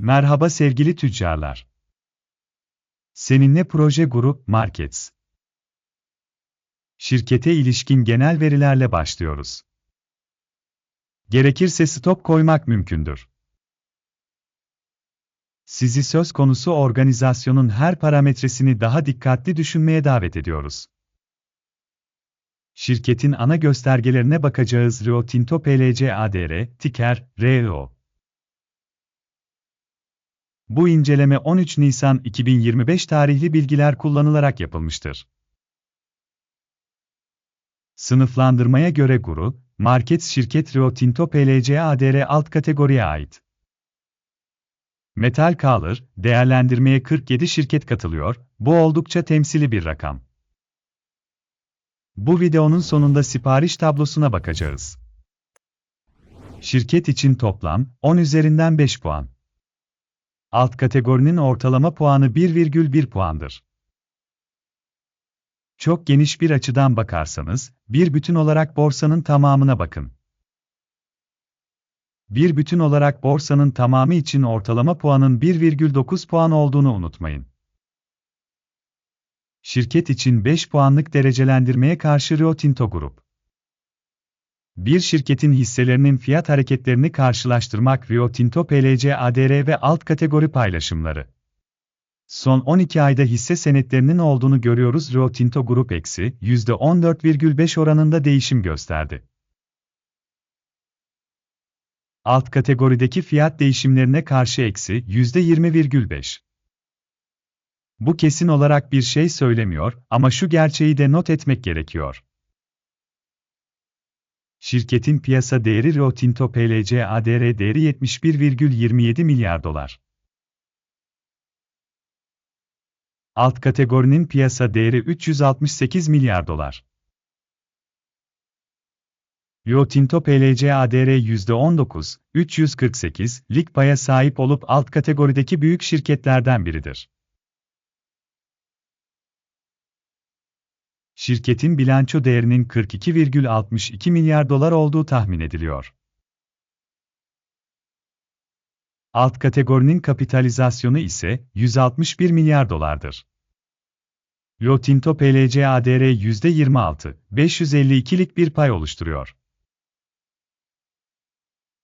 Merhaba sevgili tüccarlar. Seninle Proje Grup Markets. Şirkete ilişkin genel verilerle başlıyoruz. Gerekirse stop koymak mümkündür. Sizi söz konusu organizasyonun her parametresini daha dikkatli düşünmeye davet ediyoruz. Şirketin ana göstergelerine bakacağız Rio Tinto PLC ADR, ticker, REO. Bu inceleme 13 Nisan 2025 tarihli bilgiler kullanılarak yapılmıştır. Sınıflandırmaya göre Guru, Markets şirket Rio Tinto PLC ADR alt kategoriye ait. Metal Color, değerlendirmeye 47 şirket katılıyor, bu oldukça temsili bir rakam. Bu videonun sonunda sipariş tablosuna bakacağız. Şirket için toplam 10 üzerinden 5 puan. Alt kategorinin ortalama puanı 1,1 puandır. Çok geniş bir açıdan bakarsanız, bir bütün olarak borsanın tamamına bakın. Bir bütün olarak borsanın tamamı için ortalama puanın 1,9 puan olduğunu unutmayın. Şirket için 5 puanlık derecelendirmeye karşı Rio Tinto Grup. Bir şirketin hisselerinin fiyat hareketlerini karşılaştırmak Rio Tinto PLC ADR ve alt kategori paylaşımları. Son 12 ayda hisse senetlerinin olduğunu görüyoruz Rio Tinto Grup eksi %14,5 oranında değişim gösterdi. Alt kategorideki fiyat değişimlerine karşı eksi %20,5. Bu kesin olarak bir şey söylemiyor ama şu gerçeği de not etmek gerekiyor. Şirketin piyasa değeri Rio Tinto PLC ADR değeri 71,27 milyar dolar. Alt kategorinin piyasa değeri 368 milyar dolar. Rio Tinto PLC ADR %19, 348 lik paya sahip olup alt kategorideki büyük şirketlerden biridir. Şirketin bilanço değerinin 42,62 milyar dolar olduğu tahmin ediliyor. Alt kategorinin kapitalizasyonu ise 161 milyar dolardır. Rio Tinto PLC ADR %26, 552'lik bir pay oluşturuyor.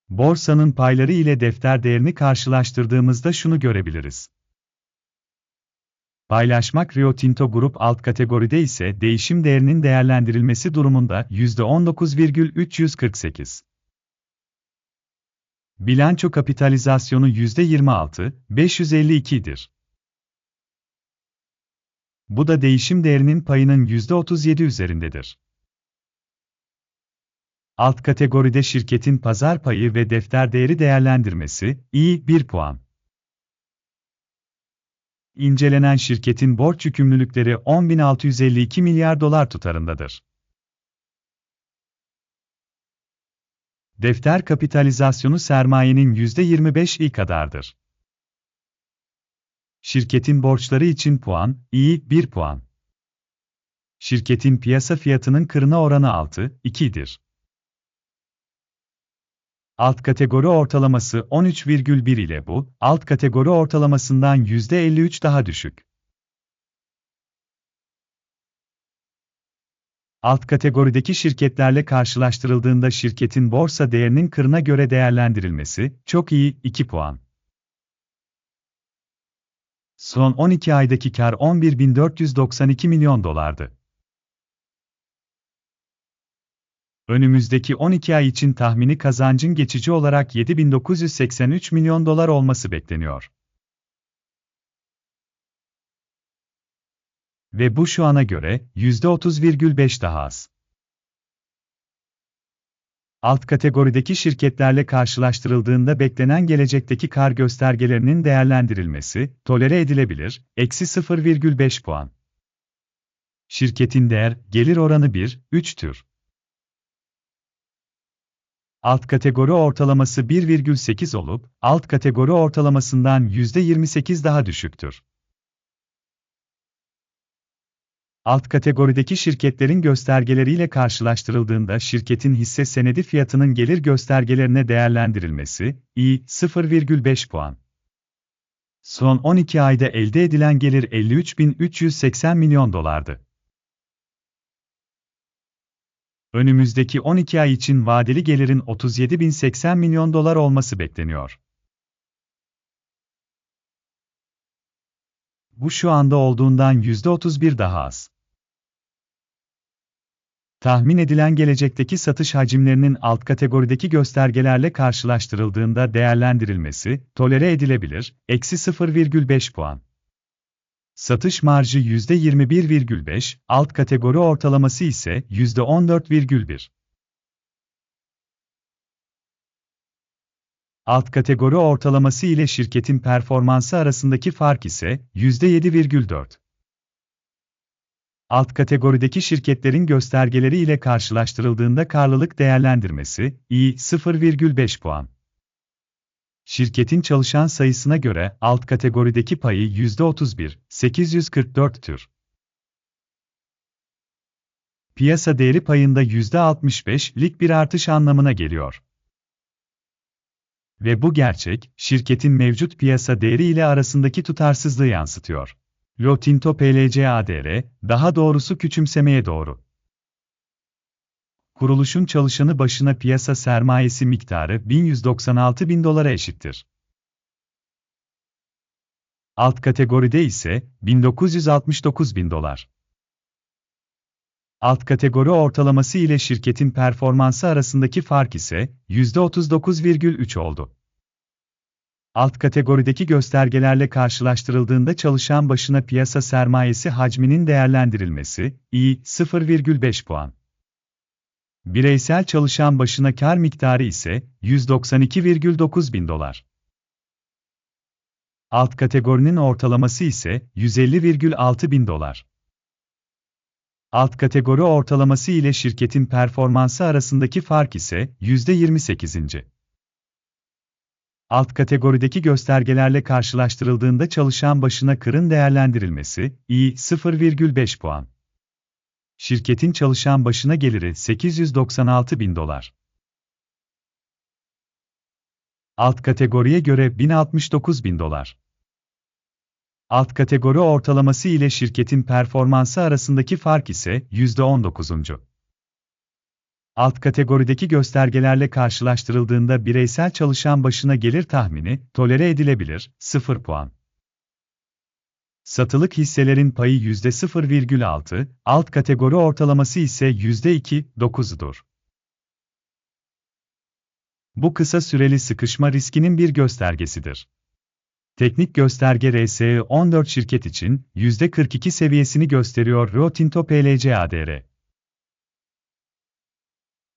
Borsanın payları ile defter değerini karşılaştırdığımızda şunu görebiliriz. Paylaşmak Rio Tinto Grup alt kategoride ise değişim değerinin değerlendirilmesi durumunda %19,348. Bilanço kapitalizasyonu %26, 552'dir. Bu da değişim değerinin payının %37 üzerindedir. Alt kategoride şirketin pazar payı ve defter değeri değerlendirmesi, iyi 1 puan. İncelenen şirketin borç yükümlülükleri 10.652 milyar dolar tutarındadır. Defter kapitalizasyonu sermayenin %25'i kadardır. Şirketin borçları için puan, iyi 1 puan. Şirketin piyasa fiyatının kırına oranı 6, 2'dir. Alt kategori ortalaması 13,1 ile bu, alt kategori ortalamasından %53 daha düşük. Alt kategorideki şirketlerle karşılaştırıldığında şirketin borsa değerinin kırına göre değerlendirilmesi, çok iyi, 2 puan. Son 12 aydaki kar 11.492 milyon dolardı. Önümüzdeki 12 ay için tahmini kazancın geçici olarak 7983 milyon dolar olması bekleniyor. Ve bu şu ana göre %30,5 daha az. Alt kategorideki şirketlerle karşılaştırıldığında beklenen gelecekteki kar göstergelerinin değerlendirilmesi, tolere edilebilir, eksi 0,5 puan. Şirketin değer, gelir oranı 1, 3 tür. Alt kategori ortalaması 1,8 olup, alt kategori ortalamasından %28 daha düşüktür. Alt kategorideki şirketlerin göstergeleriyle karşılaştırıldığında şirketin hisse senedi fiyatının gelir göstergelerine değerlendirilmesi, i 0,5 puan. Son 12 ayda elde edilen gelir 53.380 milyon dolardı. Önümüzdeki 12 ay için vadeli gelirin 37.080 milyon dolar olması bekleniyor. Bu şu anda olduğundan %31 daha az. Tahmin edilen gelecekteki satış hacimlerinin alt kategorideki göstergelerle karşılaştırıldığında değerlendirilmesi, tolere edilebilir, eksi 0,5 puan. Satış marjı %21,5, alt kategori ortalaması ise %14,1. Alt kategori ortalaması ile şirketin performansı arasındaki fark ise %7,4. Alt kategorideki şirketlerin göstergeleri ile karşılaştırıldığında karlılık değerlendirmesi, iyi 0,5 puan. Şirketin çalışan sayısına göre alt kategorideki payı %31, 844 tür. Piyasa değeri payında %65'lik bir artış anlamına geliyor. Ve bu gerçek, şirketin mevcut piyasa değeri ile arasındaki tutarsızlığı yansıtıyor. Rio Tinto PLC ADR, daha doğrusu küçümsemeye doğru. Kuruluşun çalışanı başına piyasa sermayesi miktarı 1196 bin dolara eşittir. Alt kategoride ise 1969 bin dolar. Alt kategori ortalaması ile şirketin performansı arasındaki fark ise %39,3 oldu. Alt kategorideki göstergelerle karşılaştırıldığında çalışan başına piyasa sermayesi hacminin değerlendirilmesi, iyi 0,5 puan. Bireysel çalışan başına kar miktarı ise 192,9 bin dolar. Alt kategorinin ortalaması ise 150,6 bin dolar. Alt kategori ortalaması ile şirketin performansı arasındaki fark ise %28. Alt kategorideki göstergelerle karşılaştırıldığında çalışan başına kırın değerlendirilmesi, iyi 0,5 puan. Şirketin çalışan başına geliri 896 bin dolar. Alt kategoriye göre 1069 bin dolar. Alt kategori ortalaması ile şirketin performansı arasındaki fark ise %19. Alt kategorideki göstergelerle karşılaştırıldığında bireysel çalışan başına gelir tahmini, tolere edilebilir, 0 puan. Satılık hisselerin payı %0,6, alt kategori ortalaması ise %2,9'dur. Bu kısa süreli sıkışma riskinin bir göstergesidir. Teknik gösterge RSE 14 şirket için %42 seviyesini gösteriyor Rio Tinto PLC ADR.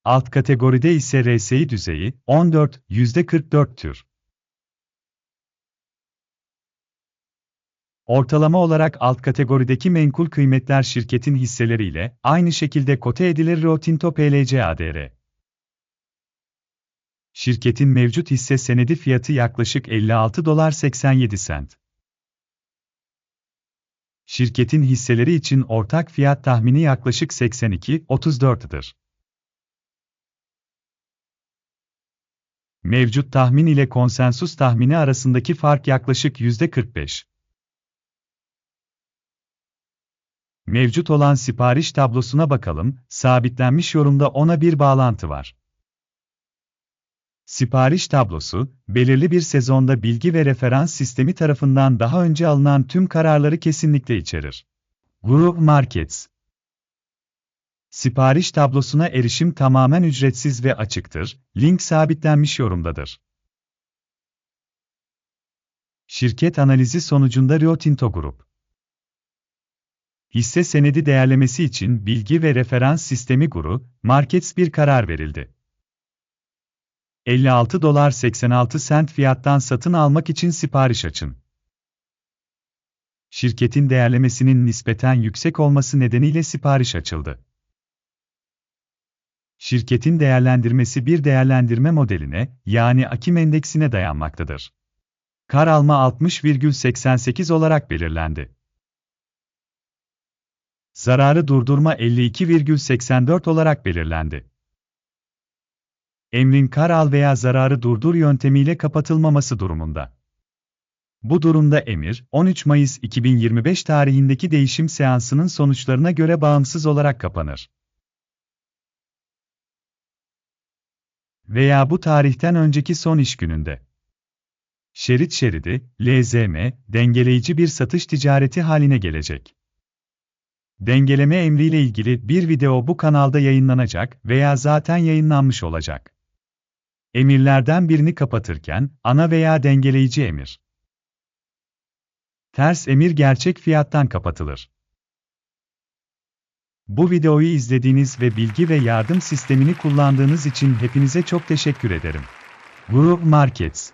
Alt kategoride ise RSI düzeyi 14, %44 Ortalama olarak alt kategorideki menkul kıymetler şirketin hisseleriyle aynı şekilde kote edilir Rio Tinto PLC ADR. Şirketin mevcut hisse senedi fiyatı yaklaşık 56 dolar 87 sent. Şirketin hisseleri için ortak fiyat tahmini yaklaşık 82-34'dır. Mevcut tahmin ile konsensus tahmini arasındaki fark yaklaşık %45. Mevcut olan sipariş tablosuna bakalım, sabitlenmiş yorumda ona bir bağlantı var. Sipariş tablosu, belirli bir sezonda bilgi ve referans sistemi tarafından daha önce alınan tüm kararları kesinlikle içerir. Group Markets Sipariş tablosuna erişim tamamen ücretsiz ve açıktır, link sabitlenmiş yorumdadır. Şirket analizi sonucunda Rio Tinto Grup Hisse senedi değerlemesi için bilgi ve referans sistemi Guru, Markets bir karar verildi. 56 dolar 86 sent fiyattan satın almak için sipariş açın. Şirketin değerlemesinin nispeten yüksek olması nedeniyle sipariş açıldı. Şirketin değerlendirmesi bir değerlendirme modeline, yani Akim endeksine dayanmaktadır. Kar alma 60,88 olarak belirlendi. Zararı durdurma 52,84 olarak belirlendi. Emrin kar al veya zararı durdur yöntemiyle kapatılmaması durumunda. Bu durumda emir, 13 Mayıs 2025 tarihindeki değişim seansının sonuçlarına göre bağımsız olarak kapanır. Veya bu tarihten önceki son iş gününde. Şerit şeridi, LZM, dengeleyici bir satış ticareti haline gelecek. Dengeleme emriyle ilgili bir video bu kanalda yayınlanacak veya zaten yayınlanmış olacak. Emirlerden birini kapatırken, ana veya dengeleyici emir. Ters emir gerçek fiyattan kapatılır. Bu videoyu izlediğiniz ve bilgi ve yardım sistemini kullandığınız için hepinize çok teşekkür ederim. Group Markets